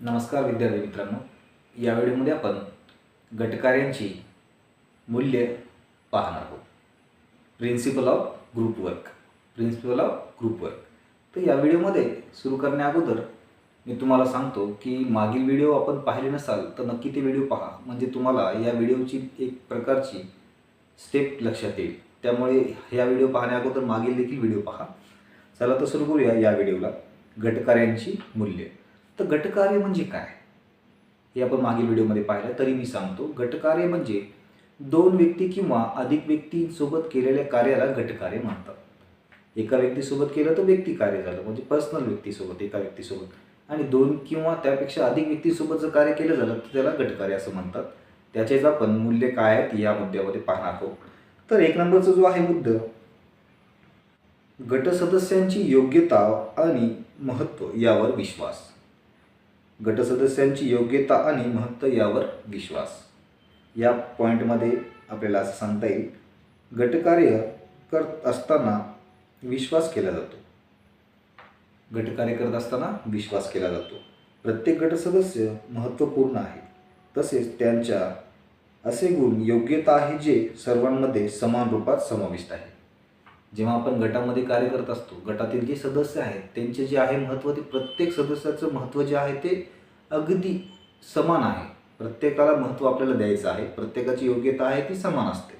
नमस्कार विद्यार्थी मित्रांनो. या व्हिडिओमध्ये आपण गटकार्यांची मूल्य पाहणार आहोत. Principle of group work principle of group work तर या व्हिडिओमध्ये सुरू करण्याअगोदर मी तुम्हाला सांगतो की मागील व्हिडिओ आपण पाहिले नसाल तर नक्की ते व्हिडिओ पहा. म्हणजे तुम्हाला या व्हिडिओची एक प्रकारची स्टेप लक्षात येईल. त्यामुळे ह्या व्हिडिओ पाहण्याअगोदर मागील देखील व्हिडिओ पहा. चला तर सुरू करूया या व्हिडिओला. गटकार्यांची मूल्य. तर गटकार्य म्हणजे काय? हे आपण मागील व्हिडिओमध्ये पाहिलं तरी मी सांगतो. गटकार्य म्हणजे दोन व्यक्ती किंवा अधिक व्यक्तींसोबत केलेल्या कार्याला गटकार्य म्हणतात. एका व्यक्तीसोबत केलं तर व्यक्ती कार्य झालं म्हणजे पर्सनल व्यक्तीसोबत एका व्यक्तीसोबत. आणि दोन किंवा त्यापेक्षा अधिक व्यक्तीसोबत जर कार्य केलं झालं तर त्याला गटकार्य असं म्हणतात. त्याचेच आपण मूल्य काय आहेत या मुद्द्यामध्ये पाहणार आहोत. तर एक नंबरचा जो आहे मुद्दा गट सदस्यांची योग्यता आणि महत्त्व यावर विश्वास. गटसदस्यांची योग्यता आणि महत्त्व यावर विश्वास. या पॉईंटमध्ये आपल्याला असं सांगता येईल गटकार्य करत असताना विश्वास केला जातो. गटकार्य करत असताना विश्वास केला जातो. प्रत्येक गटसदस्य महत्त्वपूर्ण आहे. तसेच त्यांच्या असे गुण योग्यता आहे जे सर्वांमध्ये समान रूपात समाविष्ट आहे. जेव्हा आपण गटामध्ये कार्य करत असतो गटातील जे सदस्य आहेत त्यांचे जे आहे महत्त्व ते प्रत्येक सदस्याचं महत्त्व जे आहे ते अगदी समान आहे. प्रत्येकाला महत्त्व आपल्याला द्यायचं आहे. प्रत्येकाची योग्यता आहे ती समान असते.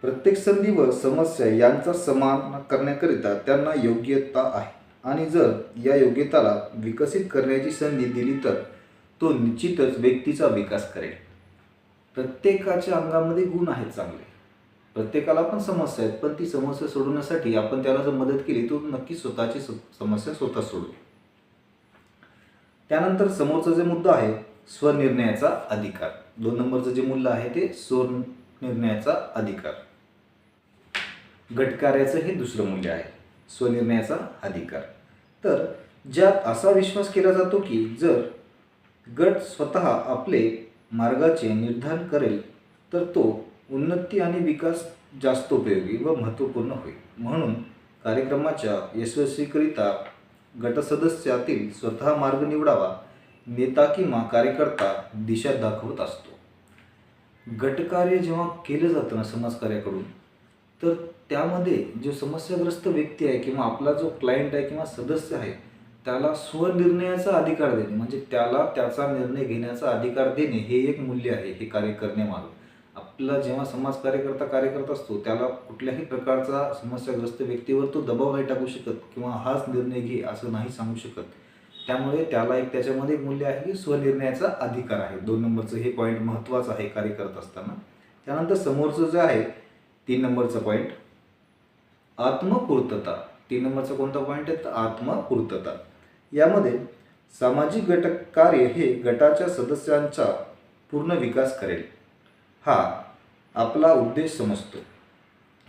प्रत्येक संधी व समस्या यांचा समान करण्याकरिता त्यांना योग्यता आहे. आणि जर या योग्यताला विकसित करण्याची संधी दिली तर तो निश्चितच व्यक्तीचा विकास करेल. प्रत्येकाच्या अंगामध्ये गुण आहेत चांगले. प्रत्येकाला पण समस्या आहेत पण ती समस्या सोडवण्यासाठी आपण त्याला जर मदत केली तो नक्की स्वतःची समस्या स्वतः सोडवेल. त्यानंतर समोरचा जे मुद्दा आहे स्वनिर्णयाचा अधिकार. दोन नंबरचं जे मूल्य आहे ते स्वनिर्णयाचा अधिकार. गटकार्याचं हे दुसरं मूल्य आहे स्वनिर्णयाचा अधिकार. तर ज्यात असा विश्वास केला जातो की जर गट स्वतः आपले मार्गाचे निर्धारण करेल तर तो उन्नती आणि विकास जास्त उपयोगी व महत्त्वपूर्ण होईल. म्हणून कार्यक्रमाच्या यशस्वीकरिता गटसदस्यातील स्वतः मार्ग निवडावा नेता किंवा कार्यकर्ता दिशा दाखवत असतो. गटकार्य जेव्हा केलं जातं ना समाजकार्याकडून तर त्यामध्ये जो समस्याग्रस्त व्यक्ती आहे किंवा आपला जो क्लायंट आहे किंवा सदस्य आहे त्याला स्वनिर्णयाचा अधिकार देणे म्हणजे त्याला त्याचा निर्णय घेण्याचा अधिकार देणे हे एक मूल्य आहे हे कार्य करण्यामागं. आपला जेव्हा समाज कार्यकर्ता कार्य करत असतो त्याला कुठल्याही प्रकारचा समस्याग्रस्त व्यक्तीवर तो दबाव नाही टाकू शकत किंवा हाच निर्णय घे असं नाही सांगू शकत. त्यामुळे त्याला एक त्याच्यामध्ये मूल्य आहे की स्वनिर्णयाचा अधिकार आहे. दोन नंबरचं हे पॉईंट महत्त्वाचं आहे कार्य करत असताना. त्यानंतर समोरचं जे आहे तीन नंबरचं पॉईंट आत्मपूर्तता. तीन नंबरचा कोणता पॉईंट आहे? तर आत्मपूर्तता. यामध्ये सामाजिक गट कार्य हे गटाच्या सदस्यांचा पूर्ण विकास करेल. हा आपला उद्देश समजतो.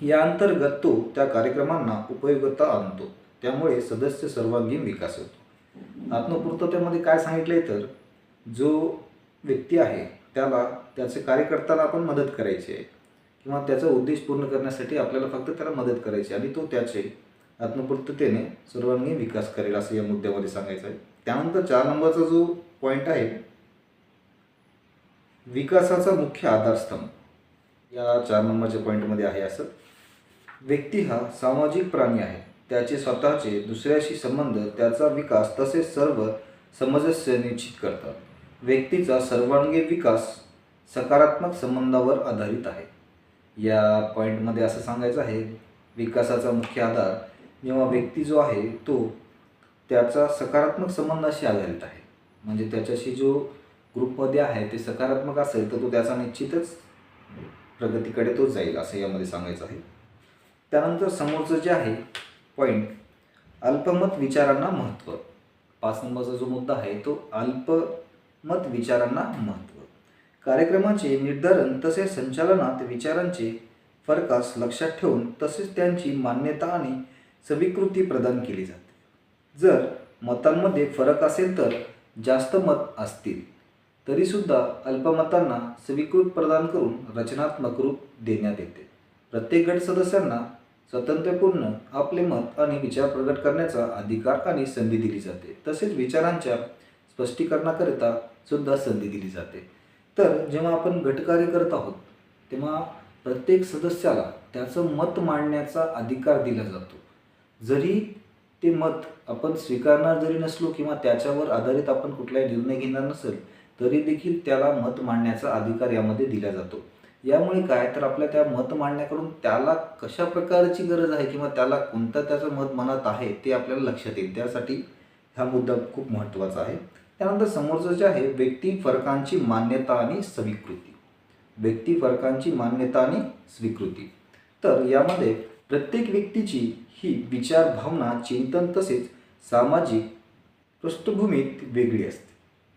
या अंतर्गत तो त्या कार्यक्रमांना उपयोगता आणतो. त्यामुळे सदस्य सर्वांगीण विकास होतो. आत्मपूर्ततेमध्ये काय सांगितले तर जो व्यक्ती आहे त्याला त्याचे कार्यकर्त्याला आपण मदत करायची आहे. किंवा त्याचा उद्देश पूर्ण करण्यासाठी आपल्याला फक्त त्याला मदत करायची आणि तो त्याचे आत्मपूर्ततेने सर्वांगीण विकास करेल असं या मुद्द्यामध्ये सांगायचं आहे. त्यानंतर चार नंबरचा जो पॉईंट आहे विकासाचा मुख्य आधारस्तंभ. या चार नंबरच्या पॉईंटमध्ये आहे असं. व्यक्ती हा सामाजिक प्राणी आहे. त्याचे स्वतःचे दुसऱ्याशी संबंध त्याचा विकास तसेच सर्व समजस्य निश्चित करतात. व्यक्तीचा सर्वांगीण विकास सकारात्मक संबंधावर आधारित आहे. या पॉईंटमध्ये असं सांगायचं आहे विकासाचा मुख्य आधार जेव्हा व्यक्ती जो आहे तो त्याचा सकारात्मक संबंधाशी आधारित आहे. म्हणजे त्याच्याशी जो ग्रुपमध्ये आहे ते सकारात्मक असेल तर तो त्याचा निश्चितच प्रगतीकडे तो जाईल असं यामध्ये सांगायचं आहे. त्यानंतर समोरचं जे आहे पॉईंट अल्पमत विचारांना महत्त्व पाच नंबरचा जो मुद्दा आहे तो अल्पमत विचारांना महत्त्व कार्यक्रमाचे निर्धारण तसेच संचालनात विचारांचे फरकास लक्षात ठेवून तसेच त्यांची मान्यता आणि स्वीकृती प्रदान केली जाते. जर मतांमध्ये फरक असेल तर जास्त मत असतील. तरीसुद्धा अल्पमतांना स्वीकृत प्रदान करून रचनात्मक रूप देण्यात येते. प्रत्येक गट सदस्यांना स्वतंत्रपूर्ण आपले मत आणि विचार प्रगट करण्याचा अधिकार आणि संधी दिली जाते. तसेच विचारांच्या स्पष्टीकरणाकरिता सुद्धा संधी दिली जाते. तर जेव्हा आपण गटकार्य करत आहोत तेव्हा प्रत्येक सदस्याला त्याचं मत मांडण्याचा अधिकार दिला जातो. जरी ते मत आपण स्वीकारणार जरी नसलो किंवा त्याच्यावर आधारित आपण कुठलाही निर्णय घेणार नसेल तरी देखील त्याला मत मांडण्याचा अधिकार यामध्ये दिला जातो. यामुळे काय? तर आपल्या त्या मत मांडण्याकडून त्याला कशा प्रकारची गरज आहे किंवा त्याला कोणतं त्याचं मत मनात आहे ते आपल्याला लक्षात येईल. त्यासाठी हा मुद्दा खूप महत्त्वाचा आहे. त्यानंतर समोरचं जे आहे व्यक्ती फरकांची मान्यता आणि स्वीकृती. व्यक्ती फरकांची मान्यता आणि स्वीकृती. तर यामध्ये प्रत्येक व्यक्तीची ही विचार भावना चिंतन तसेच सामाजिक पृष्ठभूमीत वेगळी असते.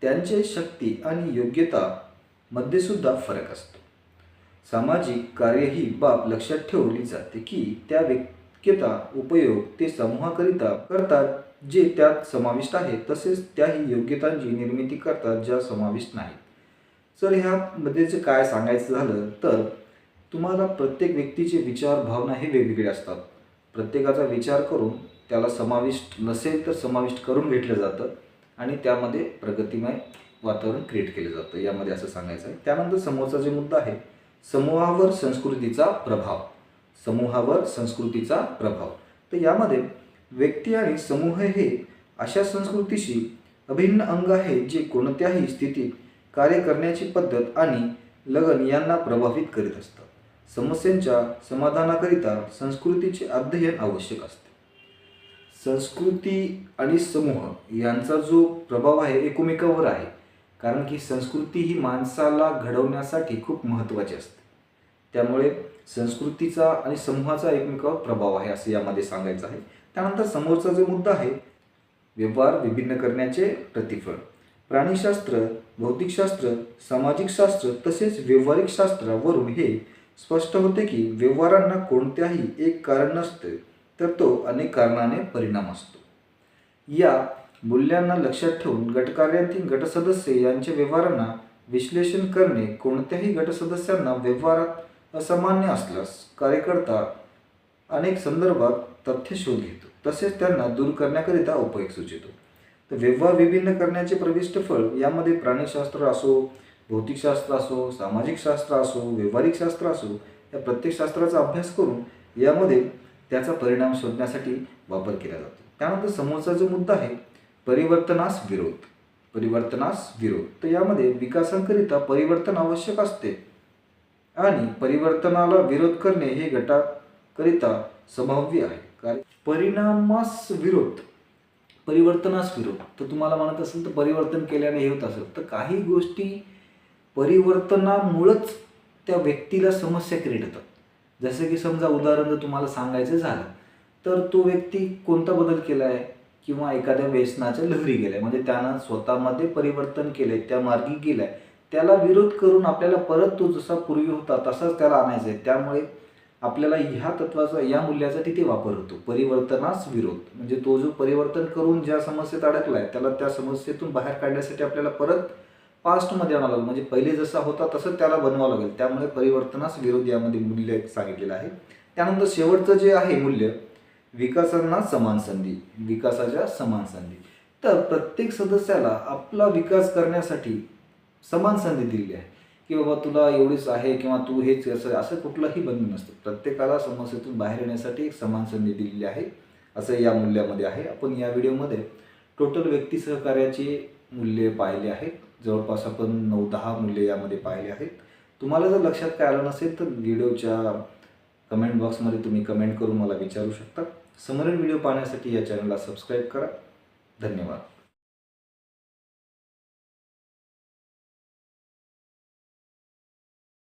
त्यांचे शक्ती आणि योग्यता मध्ये सुद्धा फरक असतो. सामाजिक कार्य ही बाब लक्षात ठेवली जाते की त्या व्यक्यता उपयोग ते समूहाकरिता करतात जे त्यात समाविष्ट आहे तसेच त्याही योग्यतांची निर्मिती करतात ज्या समाविष्ट नाहीत. सर ह्यामध्ये जे काय सांगायचं झालं तर तुम्हाला प्रत्येक व्यक्तीचे विचार भावना हे वेगवेगळे असतात. प्रत्येकाचा विचार करून त्याला समाविष्ट नसेल तर समाविष्ट करून घेतलं जातं आणि त्यामध्ये प्रगतिमय वातावरण क्रिएट केलं जातं. यामध्ये असं सांगायचं आहे. त्यानंतर समोरचा जे मुद्दा आहे समूहावर संस्कृतीचा प्रभाव. समूहावर संस्कृतीचा प्रभाव. तर यामध्ये व्यक्ती आणि समूह हे अशा संस्कृतीशी अभिन्न अंग आहे जे कोणत्याही स्थितीत कार्य करण्याची पद्धत आणि लगन यांना प्रभावित करीत असतात. समस्यांच्या समाधानाकरिता संस्कृतीचे अध्ययन आवश्यक असते. संस्कृती आणि समूह यांचा जो प्रभाव आहे एकमेकावर आहे कारण की संस्कृती ही माणसाला घडवण्यासाठी खूप महत्त्वाची असते. त्यामुळे संस्कृतीचा आणि समूहाचा एकमेकावर प्रभाव आहे असं यामध्ये सांगायचं आहे. त्यानंतर समोरचा जो मुद्दा आहे व्यवहार विभिन्न करण्याचे प्रतिफळ. प्राणीशास्त्र भौतिकशास्त्र सामाजिक शास्त्र तसेच व्यावहारिक शास्त्रावरून हे स्पष्ट होते की व्यवहारांना कोणत्याही एक कारण नसते तर तो अनेक कारणाने परिणाम असतो. या मूल्यांना लक्षात ठेवून गटकार्यातील गटसदस्य यांच्या व्यवहारांना विश्लेषण करणे कोणत्याही गटसदस्यांना व्यवहारात असामान्य असल्यास कार्यकर्ता अनेक संदर्भात तथ्य शोध घेतो तसेच त्यांना दूर करण्याकरिता उपाय सुचवतो. तर व्यवहार विभिन्न करण्याचे प्रविष्ट फळ यामध्ये प्राणीशास्त्र असो भौतिकशास्त्र असो सामाजिक शास्त्र असो व्यावहारिक शास्त्र असो या प्रत्येक शास्त्राचा अभ्यास करून यामध्ये त्याचा परिणाम शोधण्यासाठी वापर केला जातो. त्यानंतर समोरचा जो मुद्दा आहे परिवर्तनास विरोध. परिवर्तनास विरोध. तर यामध्ये विकासाकरिता परिवर्तन आवश्यक असते. आणि परिवर्तनाला विरोध करणे हे गटाकरिता संभाव्य आहे. कारण परिणामास विरोध. परिवर्तनास विरोध. तर तुम्हाला म्हणत असेल तर परिवर्तन केल्याने हे होत असेल. तर काही गोष्टी परिवर्तनामुळंच त्या व्यक्तीला समस्या क्रिएट होतात जसं की समजा उदाहरण जर तुम्हाला सांगायचं झालं तर तो व्यक्ती कोणता बदल केला आहे किंवा एखाद्या व्यसनाच्या लहरी गेल्या. म्हणजे त्यानं स्वतःमध्ये परिवर्तन केले त्या मार्गी गेलाय. त्याला विरोध करून आपल्याला परत तो जसा पूर्वी होता तसाच त्याला आणायचा आहे. त्यामुळे आपल्याला ह्या तत्वाचा या मूल्याचा तिथे वापर होतो. परिवर्तनास विरोध. म्हणजे तो जो परिवर्तन करून ज्या समस्येत अडकला आहे त्याला त्या समस्येतून बाहेर काढण्यासाठी आपल्याला परत पास्टमध्ये आणावं लागेल. म्हणजे पहिले जसा होता तसं त्याला बनवावं लागेल. त्यामुळे परिवर्तनास विरोध यामध्ये मूल्य सांगितलेलं आहे. त्यानंतर शेवटचं जे आहे मूल्य विकासांना समान संधी. विकासाच्या समान संधी. तर प्रत्येक सदस्याला आपला विकास करण्यासाठी समान संधी दिलेली आहे. की बाबा तुला एवढीच आहे किंवा तू हेच असं असं कुठलंही बंधन नसतं. प्रत्येकाला समस्येतून बाहेर येण्यासाठी एक समान संधी दिलेली आहे. असं या मूल्यामध्ये आहे. आपण या व्हिडिओमध्ये टोटल व्यक्ती सहकार्याची मूल्ये पाहिले आहेत जवळपास आपण नऊ दहा मुले यामध्ये पाहिले आहेत. तुम्हाला जर लक्षात काय आलं नसेल तर व्हिडिओच्या कमेंट बॉक्समध्ये तुम्ही कमेंट करून मला विचारू शकता. समोरील व्हिडिओ पाहण्यासाठी या चॅनलला सबस्क्राईब करा. धन्यवाद.